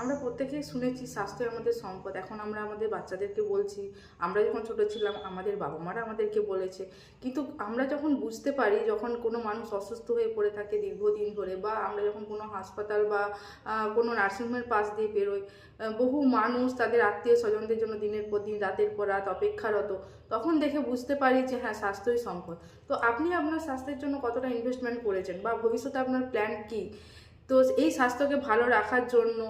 আমরা প্রত্যেকেই শুনেছি স্বাস্থ্যই আমাদের সম্পদ। এখন আমরা আমাদের বাচ্চাদেরকে বলছি, আমরা যখন ছোট ছিলাম, আমাদের বাবা মারা আমাদেরকে বলেছে। কিন্তু আমরা যখন বুঝতে পারি, যখন কোনো মানুষ অসুস্থ হয়ে পড়ে থাকে দীর্ঘদিন ধরে বা আমরা যখন কোনো হাসপাতাল বা কোনো নার্সিংহোমের পাশ দিয়ে বেরোই বহু মানুষ তাদের আত্মীয় স্বজনদের জন্য দিনের পর দিন, রাতের পর রাত অপেক্ষারত, তখন দেখে বুঝতে পারি যে হ্যাঁ স্বাস্থ্যই সম্পদ। তো আপনি আপনার স্বাস্থ্যের জন্য কতটা ইনভেস্টমেন্ট করেছেন বা ভবিষ্যতে আপনার প্ল্যান কি? তো এই স্বাস্থ্যকে ভালো রাখার জন্য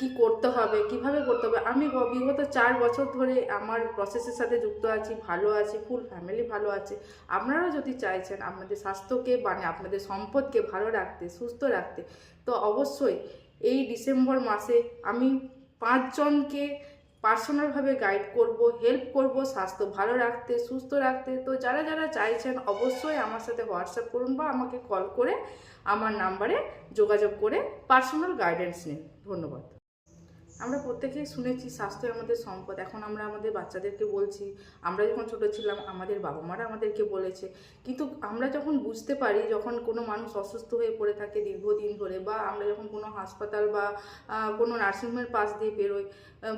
কি করতে হবে, কীভাবে করতে হবে? আমি বিগত চার বছর ধরে আমার প্রসেসের সাথে যুক্ত আছি, ভালো আছি ফুল ফ্যামিলি ভালো আছে। আপনারাও যদি চাইছেন আপনাদের স্বাস্থ্যকে মানে আপনাদের সম্পদকে ভালো রাখতে, সুস্থ রাখতে, তো অবশ্যই এই ডিসেম্বর মাসে আমি পাঁচজনকে পার্সোনালভাবে গাইড করব হেল্প করব স্বাস্থ্য ভালো রাখতে, সুস্থ রাখতে। তো যারা যারা চাইছেন অবশ্যই আমার সাথে হোয়াটসঅ্যাপ করুন বা আমাকে কল করে আমার নাম্বারে যোগাযোগ করে পার্সোনাল গাইডেন্স নিন। ধন্যবাদ। আমরা প্রত্যেকেই শুনেছি স্বাস্থ্যই আমাদের সম্পদ। এখন আমরা আমাদের বাচ্চাদেরকে বলছি, আমরা যখন ছোট ছিলাম, আমাদের বাবা মারা আমাদেরকে বলেছে। কিন্তু আমরা যখন বুঝতে পারি, যখন কোনো মানুষ অসুস্থ হয়ে পড়ে থাকে দীর্ঘদিন ধরে বা আমরা যখন কোনো হাসপাতাল বা কোনো নার্সিংহোমের পাশ দিয়ে বেরোই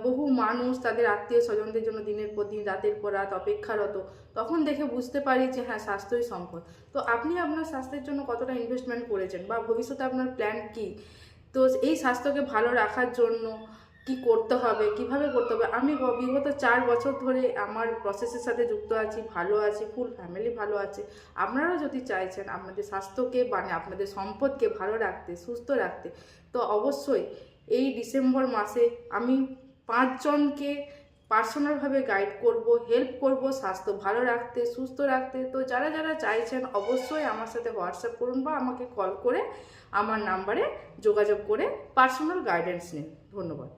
বহু মানুষ তাদের আত্মীয় স্বজনদের জন্য দিনের পর দিন, রাতের পর রাত অপেক্ষারত, তখন দেখে বুঝতে পারি যে হ্যাঁ স্বাস্থ্যই সম্পদ। তো আপনি আপনার স্বাস্থ্যের জন্য কতটা ইনভেস্টমেন্ট করেছেন বা ভবিষ্যতে আপনার প্ল্যান কি? তো এই স্বাস্থ্যকে ভালো রাখার জন্য কি করতে হবে, কীভাবে করতে হবে? আমি বিগত চার বছর ধরে আমার প্রসেসের সাথে যুক্ত আছি, ভালো আছি ফুল ফ্যামিলি ভালো আছে। আপনারাও যদি চাইছেন আপনাদের স্বাস্থ্যকে মানে আপনাদের সম্পদকে ভালো রাখতে, সুস্থ রাখতে, তো অবশ্যই এই ডিসেম্বর মাসে আমি পাঁচজনকে পার্সোনালভাবে গাইড করব হেল্প করব স্বাস্থ্য ভালো রাখতে, সুস্থ রাখতে। তো যারা যারা চাইছেন অবশ্যই আমার সাথে হোয়াটসঅ্যাপ করুন বা আমাকে কল করে আমার নাম্বারে যোগাযোগ করে পার্সোনাল গাইডেন্স নিন। ধন্যবাদ।